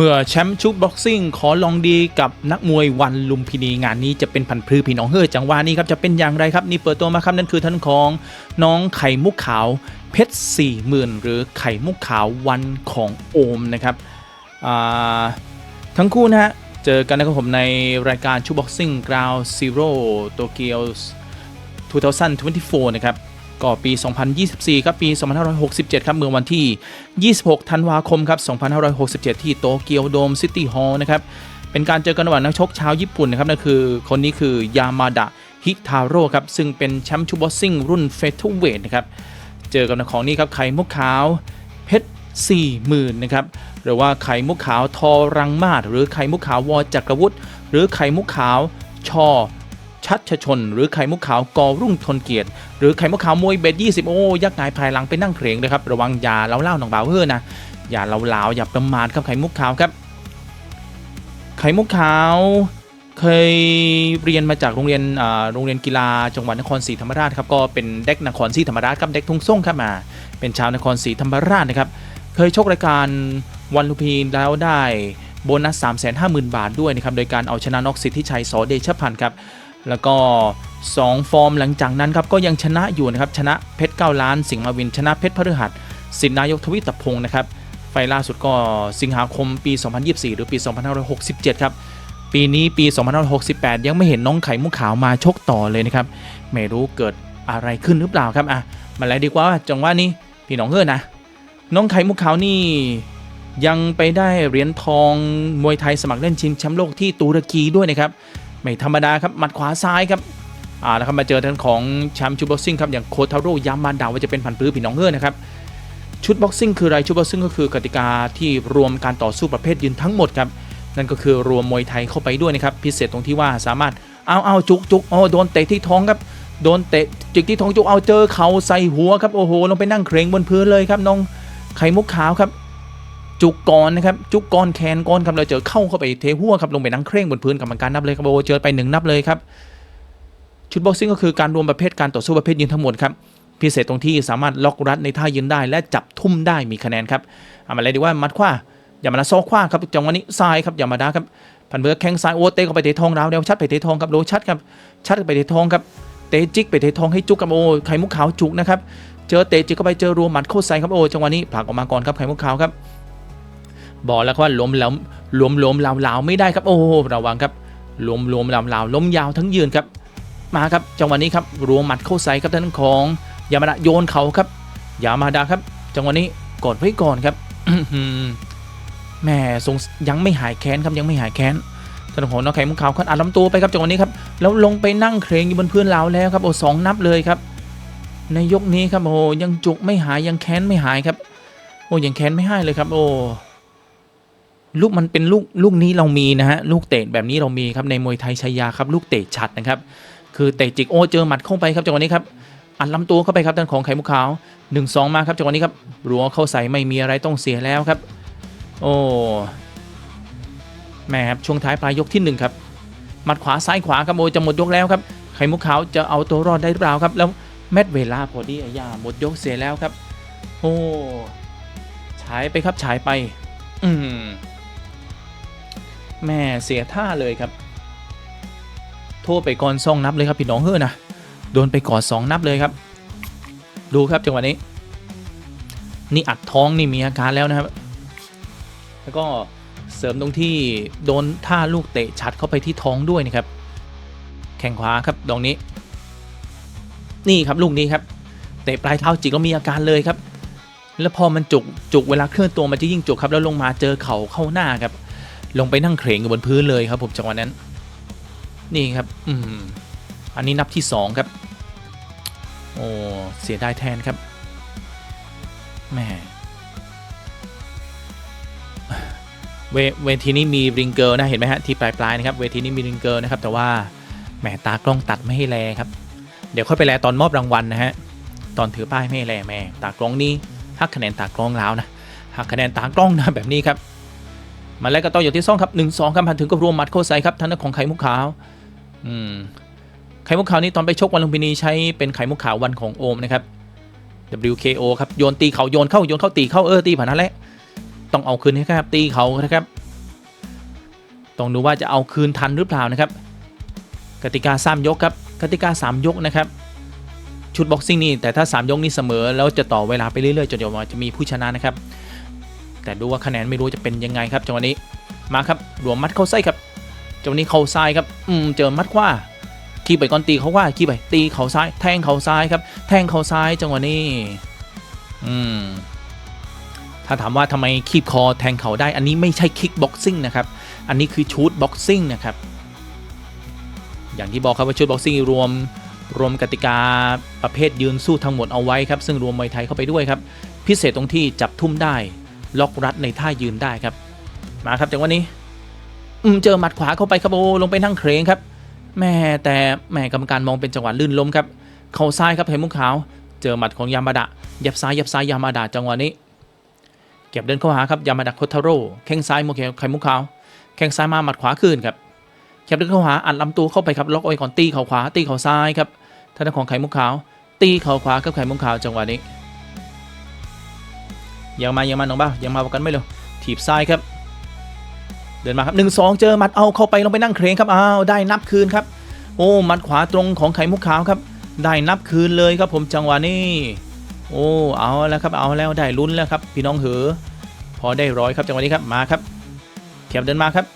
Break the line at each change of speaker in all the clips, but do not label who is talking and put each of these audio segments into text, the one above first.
เมื่อแชมป์ชุดบ็อกซิ่งขอลองดีกับนักมวยวันลุมพินีงานนี้จะเป็นพันพลือพี่น้องเฮ้อจังหวะนี้ครับจะเป็นอย่างไรครับนี่เปิดตัวมาครับนั่นคือท่านของน้องไข่มุกขาวเพชรสี่หมื่นหรือไข่มุกขาววันของโอมนะครับทั้งคู่นะฮะเจอกันนะครับผมในรายการชุดบ็อกซิ่งกราวซีโร่โตเกียว2024 นะครับ ก็ปี 2024 ครับ ปี 2567 ครับ เมื่อวันที่ 26 ธันวาคม ครับ 2567 ที่โตเกียวโดมซิตี้ฮอลล์นะครับ เป็นการเจอกันระหว่างนักชกชาวญี่ปุ่นนะครับนั่นคือคนนี้คือยามาดะฮิทาโร่ครับ ซึ่งเป็นแชมป์ชูบอกซิ่งรุ่นเฟเธอร์เวทนะครับ เจอกับนักของนี้ครับ ไข่มุกขาวเพชร40,000นะครับ หรือว่าไข่มุกขาวทอรังมาศหรือไข่มุกขาววอจักรวุฒิหรือไข่มุกขาวชอ ชัดชชน หรือไข่มุกขาวกอรุ่งทนเกียรติ หรือไข่มุกขาวมวยเบ็ด20โอ้ยักษ์หงายภายหลังไปนั่งเครงเลยครับ ระวังอย่าเล่าเล่าหนองบ่าวเฮ้อนะอย่าเล่าเล่าอย่าประมาทครับไข่มุกขาวครับ ไข่มุกขาวเคยเรียนมาจากโรงเรียนโรงเรียนกีฬาจังหวัดนครศรีธรรมราชครับก็เป็นเด็กนครศรีธรรมราชครับเด็กทุ่งส่งครับมา เป็นชาวนครศรีธรรมราชนะครับเคยชกรายการวันลุพินีแล้วได้โบนัส 350,000 บาทด้วยนะครับโดยการเอาชนะนอกสิทธิชัยสอเดชพันธ์ครับ แล้วก็ 2 ฟอร์มหลังจากนั้นครับก็ยังชนะอยู่นะครับชนะเพชร9ล้าน สิงห์มาวิน ชนะเพชรพฤหัสสินนายกทวิตพงศ์นะครับไฟล่าสุดก็สิงหาคมปี 2024 หรือปี 2567 ครับ ปีนี้ปี 2568 ยังไม่เห็นน้องไข่มุกขาวมาชกต่อเลยนะครับ ไม่รู้เกิดอะไรขึ้นหรือเปล่าครับอะมาแล้วดีกว่าจังหวะนี้พี่น้องเอ้อนะ น้องไข่มุกขาวนี่ยังไปได้เหรียญทองมวยไทยสมัครเล่นชิงแชมป์โลกที่ตุรกีด้วยนะครับ ไม่ธรรมดาครับหมัดขวาซ้ายครับอ่าแล้วครับมาเจอทางของแชมป์ชุดบ็อกซิ่งครับอย่างโคทาโร่ยามาดาว่าจะเป็นพันปื้อพี่น้องเฮ้อนะครับชุดบ็อกซิ่งคืออะไรชุดบ็อกซิ่งก็คือกติกาที่รวมการต่อสู้ประเภทยืนทั้งหมดครับนั่นก็คือรวมมวยไทยเข้าไปด้วยนะครับพิเศษตรงที่ว่าสามารถเอาเอาจุกจุกโอ๋อโดนเตะที่ท้องครับโดนเตะจิกที่ท้องจุกเอาเจอเข่าใส่หัวครับโอ้โหลงไปนั่งเคร่งบนพื้นเลยครับน้องไข่มุกขาวครับ จุกกอนะครับจุกกอนแคนกอนครับเราเจอเข้าเข้าไปเทหัวครับลงไปนั่งเคร่งบนพื้นกรรมการนับเลยครับโอ้เจอไปหนึ่งนับเลยครับชุดบ็อกซิ่งก็คือการรวมประเภทการต่อสู้ประเภทยืนทั้งหมดครับพิเศษตรงที่สามารถล็อกรัดในท่ายืนได้ และจับทุ่มได้มีคะแนนครับเอามาเลยดีว่ามัดขว้าอย่ามาละซอกขว้าครับจังหวะนี้ซ้ายครับอย่ามาดาครับพันเบือแข้งซ้ายโอ้เตะเข้าไปเตะทองราวเดียวชัดไปเตะทองครับโลชัดครับชัดไปเตะทองครับเตะจิกไปเตะทองให้จุกกับโอ้ไข่มุกขาวจุกนะครับเจอเตะจิกเข้าไปเจอรวมหมัดเข้าใส่ครับโอ้จังหวะนี้ผลักออกมาก่อนครับไข่มุกขาวครับ บอกแล้วว่าล้มแล้วล้มล้มลาวลาวไม่ได้ครับโอ้ระวังครับล้มล้มลาวลาวล้มยาวทั้งยืนครับ มาครับจังหวะนี้ครับรวมหมัดเข้าใส่ครับท่านของยามาดะโยนเขาครับยามาดะครับ จังหวะนี้กดไว้ก่อนครับแม่ทรงยังไม่หายแค้นครับยังไม่หายแค้นท่านของน้องไข่มุกขาวขันอัดลำตัวไปครับจังหวะนี้ครับแล้วลงไปนั่งเครงอยู่บนพื้นลาวแล้วครับโอ้สองนับเลยครับ ในยกนี้ครับโอ้ยังจุกไม่หายยังแค้นไม่หายครับ โอ้ยังแค้นไม่ให้เลยครับ โอ้ ลูกมันเป็นลูกลูกนี้เรามีนะฮะลูกเตะแบบนี้เรามีครับในมวยไทยชายาครับลูกเตะฉัดนะครับคือเตะจิกโอเจอหมัดเข้าไปครับจังหวะนี้ครับอัดลำตัวเข้าไปครับด้านของไข่มุกขาว1นสองมาครับจังหวะนี้ครับรัวเข้าใส่ไม่มีอะไรต้องเสียแล้วครับ โอ้แม่ครับช่วงท้ายปลายยกที่หนึ่งครับหมัดขวาซ้ายขวาครับโอจะหมดยกแล้วครับไข่มุกขาวจะเอาตัวรอดได้หรือเปล่าครับ แล้วแมตเวลาพอดีอย่าหมดยกเสียแล้วครับ โอ้ฉายไปครับฉายไป อืม แม่เสียท่าเลยครับ โทษไปก่อนสองนับเลยครับพี่น้องเฮ้อนะโดนไปก่อนสองนับเลยครับ ดูครับจังหวะนี้ นี่อัดท้องนี่มีอาการแล้วนะครับ แล้วก็เสริมตรงที่โดนท่าลูกเตะฉัดเข้าไปที่ท้องด้วยนะครับ แข้งขวาครับตรงนี้ นี่ครับลูกนี้ครับ เตะปลายเท้าจิกแล้วมีอาการเลยครับ แล้วพอมันจุกจุกเวลาเคลื่อนตัวมันจะยิ่งจุกครับ แล้วลงมาเจอเข่าเข้าหน้าครับ ลงไปนั่งเคร่งอยู่บนพื้นเลยครับผมจังหวะนั้น นี่ครับ อืมอันนี้นับที่สองครับ โอ้ เสียดายแทนครับแม่เวเวทีนี้มีริงเกิลนะเห็นไหมฮะที่ปลายปลายๆนะครับเวทีนี้มีริงเกิลนะครับ แต่ว่าแหมตากล้องตัดไม่ให้แลครับ เดี๋ยวค่อยไปแลตอนมอบรางวัลนะฮะตอนถือป้ายไม่ให้แลแม่ตากล้องนี่หักคะแนนตากล้องแล้วนะหักคะแนนตากล้องนะแบบนี้ครับ มาแล้วก็ต่ออยู่ที่ซ่องครับหนึ่งสองครับพันถึงกับรวมมัดเข้าใส่ครับท่านของไข่มุกขาวอืมไข่มุกขาวนี่ตอนไปชกวันลุมพินีใช้เป็นไข่มุกขาววันของโอมนะครับ WKO ครับโยนตีเขาโยนเข้าโยนเข้าตีเข้าเออตีผ่านนั่นแหละต้องเอาคืนให้ครับตีเขานะครับต้องดูว่าจะเอาคืนทันหรือเปล่านะครับ กติกา3ยกครับกติกา 3 ยกนะครับ ชุดบ็อกซิ่งนี่แต่ถ้า 3 ยกนี่เสมอ แล้วจะต่อเวลาไปเรื่อยๆจนเดี๋ยวจะมีผู้ชนะนะครับ แต่ดูว่าคะแนนไม่รู้จะเป็นยังไงครับจังหวะนี้มาครับรวมมัดเข้าไส้ครับจังหวะนี้เข่าซ้ายครับอืมเจอมัดขวาขี้ไปก่อนตีเขาว่าขี้ไปตีเข่าซ้ายแทงเข่าซ้ายครับ แทงเข่าซ้ายจังหวะนี้อืมถ้าถามว่าทำไมคีบคอแทงเข่าได้ อันนี้ไม่ใช่คิกบ็อกซิ่งนะครับ อันนี้คือชูดบ็อกซิ่งนะครับ อย่างที่บอกครับว่าชุดบ็อกซิ่งรวมรวมกติกาประเภทยืนสู้ทั้งหมดเอาไว้ครับ ซึ่งรวมมวยไทยเข้าไปด้วยครับ พิเศษตรงที่จับทุ่มได้ ล็อกรัดในท่ายืนได้ครับ มาครับจังหวะนี้ อืมเจอหมัดขวาเข้าไปครับโอ้ลงไปนั่งเครงครับแม่แต่แม่กรรมการมองเป็นจังหวะลื่นล้มครับ เข่าซ้ายครับเห็นมุกขาว เจอหมัดของยามาดะยับซ้ายยับซ้ายยามาดะจังหวะนี้ เก็บเดินเข้าหาครับยามาดะโคทาโร่แข้งซ้ายโมเคไข่มุกขาวแข้งซ้ายมาหมัดขวาคืนครับเก็บเดินเข้าหาอัดลำตัวเข้าไปครับล็อกเอาไว้ก่อนตีเข่าขวาตีเข่าซ้ายครับท่านของไข่มุกขาว ตีเข่าขวากับไข่มุกขาวจังหวะนี้ ยังมายังมาน้องบ้ายังมาประกันไม่เร็วถีบซ้ายครับ เดินมาครับหนึ่งสองเจอหมัดเอาเข้าไปลงไปนั่งเครงครับอ้าวได้นับคืนครับ โอ้หมัดขวาตรงของไข่มุกขาวครับ ได้นับคืนเลยครับผมจังหวะนี้โอ้เอาแล้วครับเอาแล้วได้ลุ้นแล้วครับ พี่น้องเหอพอได้ร้อยครับจังหวะนี้ครับมาครับเข็บเดินมาครับ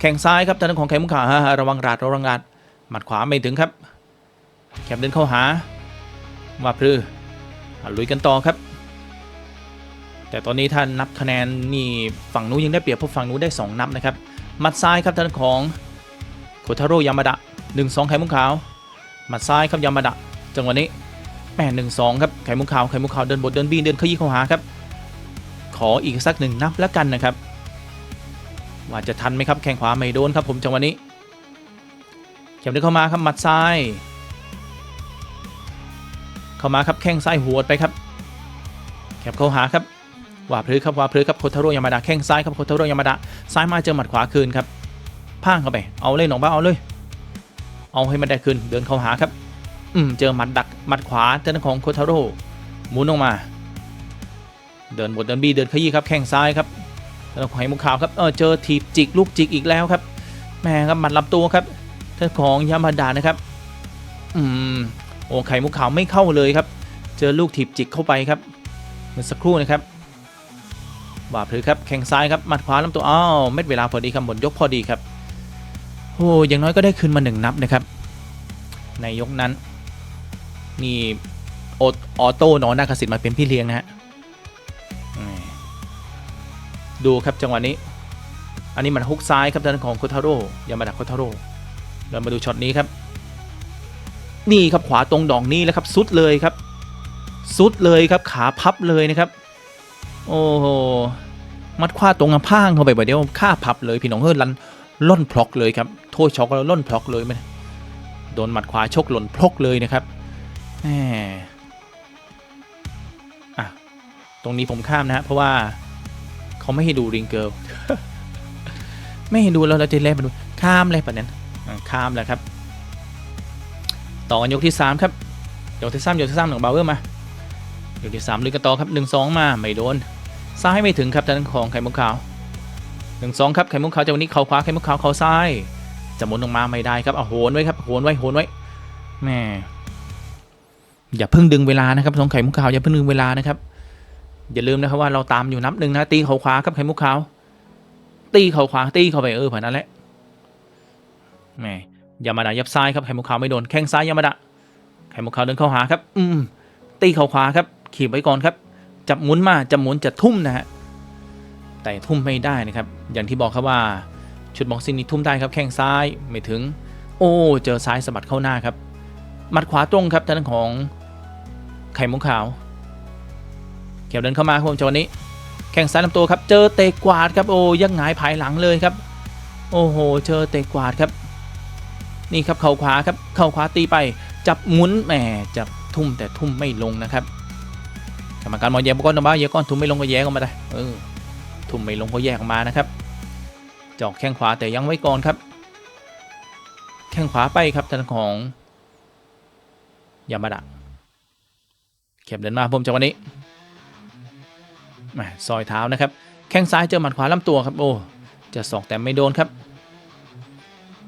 แข่งซ้ายครับทางของไข่มุกขาวฮะระวังราดระวังราดหมัดขวาไม่ถึงครับแขบเดินเข้าหาว่าพลืออะลุยกันต่อครับ แต่ตอนนี้ถ้านับคะแนนนี่ฝั่งนู้นยังได้เปรียบเพราะฝั่งนู้นได้ 2 นับนะครับมัดซ้ายครับทางด้านของโคทาโร่ยามาดะ1 2 ไข่มุกขาวมัดซ้ายครับยามาดะจังหวะนี้แม่หนึ่งสองครับไข่มุกขาวไข่มุกขาวเดินบทเดินบีเดินขยี้เข้าหาครับขออีกสักหนึ่งนับแล้วกันนะครับว่าจะทันไหมครับแข้งขวาไม่โดนครับผมจังหวะนี้เข็มเดินเข้ามาครับหมัดซ้าย เข้ามาครับแข้งซ้ายหัวไปครับแคบเข้าหาครับ ว่าพลือครับว่าพลือครับโคทาโร่ยามาดะแข้งซ้ายครับโคทาโร่ยามาดะซ้ายมาเจอหมัดขวาคืนครับพ่างเข้าไปเอาเลยหนองบ้าเอาเลย เอาให้มันได้คืนเดินเข้าหาครับอืมเจอหมัดดักหมัดขวาเจ้าของโคทาโร่หมุนออกมา เดินบทเดินบีเดินขยี้ครับแข้งซ้ายครับแล้วของไข่มุขาวครับเออเจอถีบจิกลูกจิกอีกแล้วครับแม่ครับหมัดลำตัวครับเจ้าของยามาดะนะครับ อืมโอ้ไข่มุขาวไม่เข้าเลยครับ เจอลูกถีบจิกเข้าไปครับเมื่อสักครู่นะครับ ว่าพลือครับแข้งซ้ายครับหมัดขวาลำตัวอ้าวเม็ดเวลาพอดีครับหมดยกพอดีครับโอ้อย่างน้อยก็ได้คืนมาหนึ่งนับนะครับ ในยกนั้นนี่อออโต้นอนนาคสิทธิ์มาเป็นพี่เลี้ยงนะฮะดูครับจังหวะนี้ อันนี้มันฮุกซ้ายครับทางด้านของโคทาโร่ยามาดะโคทาโร่เรามาดูช็อตนี้ครับ นี่ครับขวาตรงดอกนี้แล้วครับ สุดเลยครับ สุดเลยครับขาพับเลยนะครับ โอ้โห มัดขวาตรงอะพางเข้าไปบบเดียวค่าพับเลยพี่น้องเฮ้ยลันล่นพล็อกเลยครับ โทษช็อกแล้วล่นพล็อกเลยไหมโดนหมัดขวาชกหล่นพล็อกเลยนะครับแหมอะ ตรงนี้ผมข้ามนะฮะเพราะว่าเขาไม่ให้ดูริงเกิลไม่ให้ดูแล้วเราจะเล่นมาดูข้ามเลยปะนั้นอะข้ามแล้วครับ ต่อกันยกที่ 3 ครับ ยกที่3ยกที่3ของบาวเวอร์มา ยกที่3ลุยกันต่อครับ1 2 มาไม่โดนซ้ายไม่ถึงครับทางด้านของไข่มุกขาวหนึ่งสองครับไข่มุกขาวจากวันนี้เข่าขวาไข่มุกขาวเข่าซ้ายจะหมุนออกมาไม่ได้ครับเอาโหนไว้ครับโหนไว้โหนไว้แม่อย่าเพิ่งดึงเวลานะครับสองไข่มุกขาวอย่าเพิ่งดึงเวลานะครับอย่าลืมนะครับว่าเราตามอยู่นับหนึ่งนะตีเข่าขวาครับไข่มุกขาวตีเข่าขวาตีเข้าไปเออผ่านนั้นแหละแม่ยามาดะยับซ้ายครับไข่มุกขาวไม่โดนแข้งซ้ายยามาดะไข่มุกขาวเดินเข้าหาครับ อืมตีเข่าขวาครับ ขีบไว้ก่อนครับ จับหมุนมาจะหมุนจะทุ่มนะฮะแต่ทุ่มไม่ได้นะครับ อย่างที่บอกครับว่าชุดบ็อกซิ่งนี้ทุ่มได้ครับแข้งซ้ายไม่ถึง โอ้เจอซ้ายสะบัดเข้าหน้าครับหมัดขวาตรงครับทางด้านของไข่มุกขาวเกี่ยวเดินเข้ามาครับจังหวะนี้ แข้งซ้ายลำตัวครับเจอเตะกวาดครับโอ้ยังหงายผายหลังเลยครับ โอ้โหเจอเตะกวาดครับนี่ครับเข่าขวาครับเข่าขวาตีไป จับหมุนแหมจับทุ่มแต่ทุ่มไม่ลงนะครับ กรรมการมองแย่ก้อนนะบ้าแย่ก้อนทุ่มไม่ลงก็แย่ออกมาได้เออทุ่มไม่ลงก็แยกออกมานะครับจอกแข้งขวาแต่ยังไว้ก่อนครับ แข้งขวาไปครับทางของยามาดะเข็บเดินมาผมจังวะนี้แหม่ซอยเท้านะครับ แข้งซ้ายเจอหมัดขวาลำตัวครับโอ้จะสองแต่ไม่โดนครับ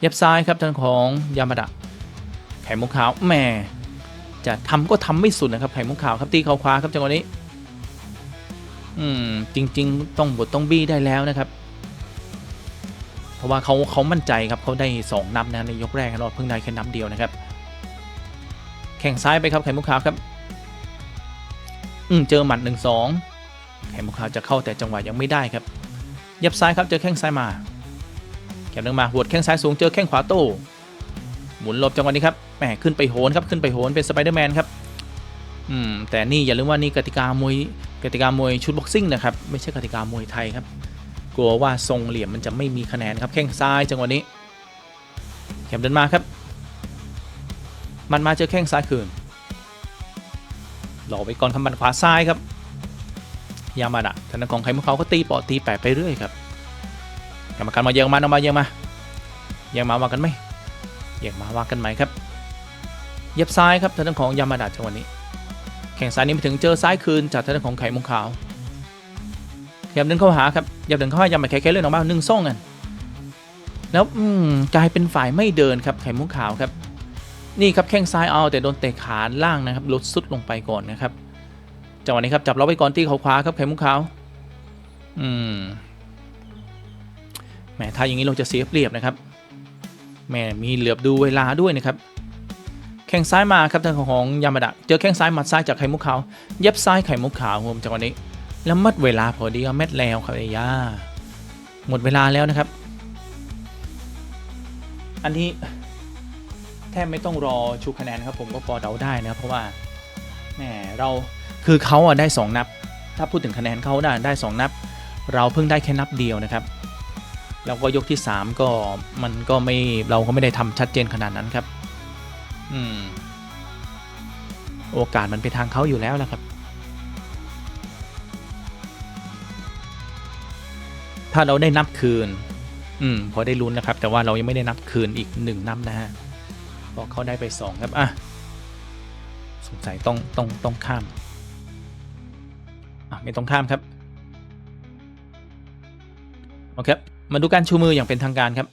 เย็บซ้ายครับทางของยามาดะไข่มุกขาวแหม จะทำก็ทำไม่สุดนะครับไข่มุกขาวครับตีเขาขวาครับจังหวะนี้ อืมจริง ๆ ต้องบดต้องบี้ได้แล้วนะครับ เพราะว่าเขาเขามั่นใจครับเขาได้สองนับนะในยกแรกเราเพิ่งได้แค่นับเดียวนะครับ แข่งซ้ายไปครับไข่มุกขาวครับ อืมเจอหมัดหนึ่งสองไข่มุกขาวจะเข้าแต่จังหวะยังไม่ได้ครับย็บซ้ายครับเจอแข้งซ้ายมาแขนลงมาหัวดแข้งซ้ายสูงเจอแข้งขวาโต้ หมุนหลบจังหวะนี้ครับแหมขึ้นไปโหนครับขึ้นไปโหนเป็นสไปเดอร์แมนครับอืมแต่นี่อย่าลืมว่านี่กติกามวยกติกามวยชุดบ็อกซิ่งนะครับไม่ใช่กติกามวยไทยครับ กลัวว่าทรงเหลี่ยมมันจะไม่มีคะแนนครับแข้งซ้ายจังหวะนี้แข็มเดินมาครับ มันมาเจอแข้งซ้ายคืนหลอกไปก่อนคำบันขวาซ้ายครับ ยามาดะทางด้านของไข่มุกเขาก็ตีปอตีแปะไปเรื่อยครับกรรมการมาเยอะมาเอามาเยอะมาเยอะมาว่ากันไหม เยกมาว่ากันไหมครับเย็บซ้ายครับทางด้านของยามาดะจังหวะนี้ แข่งซ้ายนี้ไปถึงเจอซ้ายคืนจากทางด้านของไข่มุกขาวพยายามเดินเข้าหาครับพยายามเดินเข้าหายามาแค่เลื่อนออกมาหนึ่งซ่องกันแล้วอืมกลายเป็นฝ่ายไม่เดินครับไข่มุกขาวครับ นี่ครับแข้งซ้ายเอาแต่โดนเตะขาล่างนะครับลดสุดลงไปก่อนนะครับจังหวะนี้ครับจับล็อกไว้ก่อนตีเขาขวาครับไข่มุกขาวอืมแหมถ้าอย่างนี้เราจะเสียเปรียบนะครับ แม่มีเหลือบดูเวลาด้วยนะครับ แข้งซ้ายมาครับทางของยามาดะ เจอแข้งซ้ายหมัดซ้ายจากไข่มุกขาว เย็บซ้ายไข่มุกขาวผมจังหวะนี้ แล้วมัดเวลาพอดีเอาแมดแล้วครับไอ้ย่าหมดเวลาแล้วนะครับ อันนี้แทบไม่ต้องรอชูคะแนนครับผมก็พอเดาได้นะครับเพราะว่าแหมเราคือเขาอะได้ 2 นับ ถ้าพูดถึงคะแนนเขาได้ได้ 2 นับ เราเพิ่งได้แค่นับเดียวนะครับ แล้วก็ยกที่ 3 ก็มันก็ไม่เราก็ไม่ได้ทำชัดเจนขนาดนั้นครับ อืม โอกาสมันไปทางเขาอยู่แล้วละครับ ถ้าเราได้นับคืน อืม พอได้ลุ้นนะครับ แต่ว่าเรายังไม่ได้นับคืนอีกหนึ่งนับนะฮะเพราะเขาได้ไปสองครับอะสงสัยต้องต้องต้องข้ามอะไม่ต้องข้ามครับโอเค มาดูการชูมืออย่างเป็นทางการครับ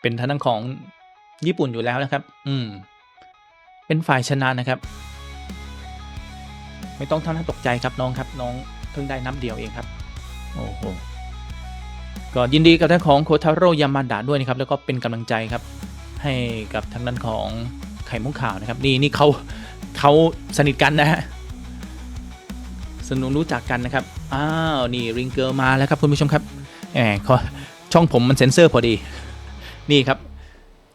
เป็นทางด้านของญี่ปุ่นอยู่แล้วนะครับ อืม เป็นฝ่ายชนะนะครับ ไม่ต้องท่าน่าตกใจครับน้องครับ น้องเพิ่งได้นับเดียวเองครับ โอ้โห ก็ยินดีกับทางของโคทาโร่ยามาดะด้วยนะครับ แล้วก็เป็นกำลังใจครับ ให้กับทางด้านของไข่มุกขาวนะครับ นี่นี่เขา เขาสนิทกันนะฮะสนุนรู้จักกันนะครับ อ้าว นี่ริงเกอร์มาแล้วครับคุณผู้ชมครับแหมขอช่องผมมันเซ็นเซอร์พอดี นี่ครับ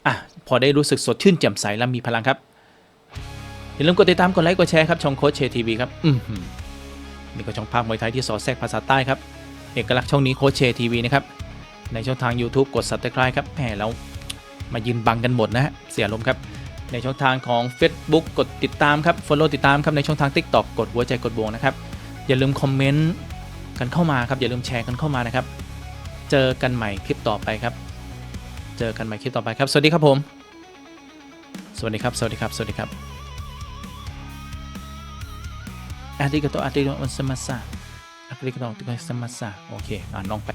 อะ พอได้รู้สึกสดชื่นแจ่มใสและมีพลังครับ อย่าลืมกดติดตาม กดไลค์ กดแชร์ครับ ช่องโค้ชเชทีวีครับ อือหือนี่ก็ช่องภาคมวยไทยที่สอดแทรกภาษาใต้ครับ เอกลักษณ์ช่องนี้โค้ชเชทีวีนะครับ ในช่องทาง YouTube กด subscribe ครับแหมแล้วมายืนบังกันหมดนะฮะ เสียลมครับ ในช่องทางของ Facebook กดติดตามครับ Follow ติดตามครับในช่องทาง TikTok กดหัวใจกดบวงนะครับ อย่าลืมคอมเมนต์กันเข้ามาครับ อย่าลืมแชร์กันเข้ามานะครับ เจอกันใหม่คลิปต่อไปครับ เจอกันใหม่คลิปต่อไปครับ สวัสดีครับผม สวัสดีครับ สวัสดีครับ สวัสดีครับอาริกาโตอาริโกโตมัสมาซาอาริกาโตมัสมาซาโอเค อ่านน้องไป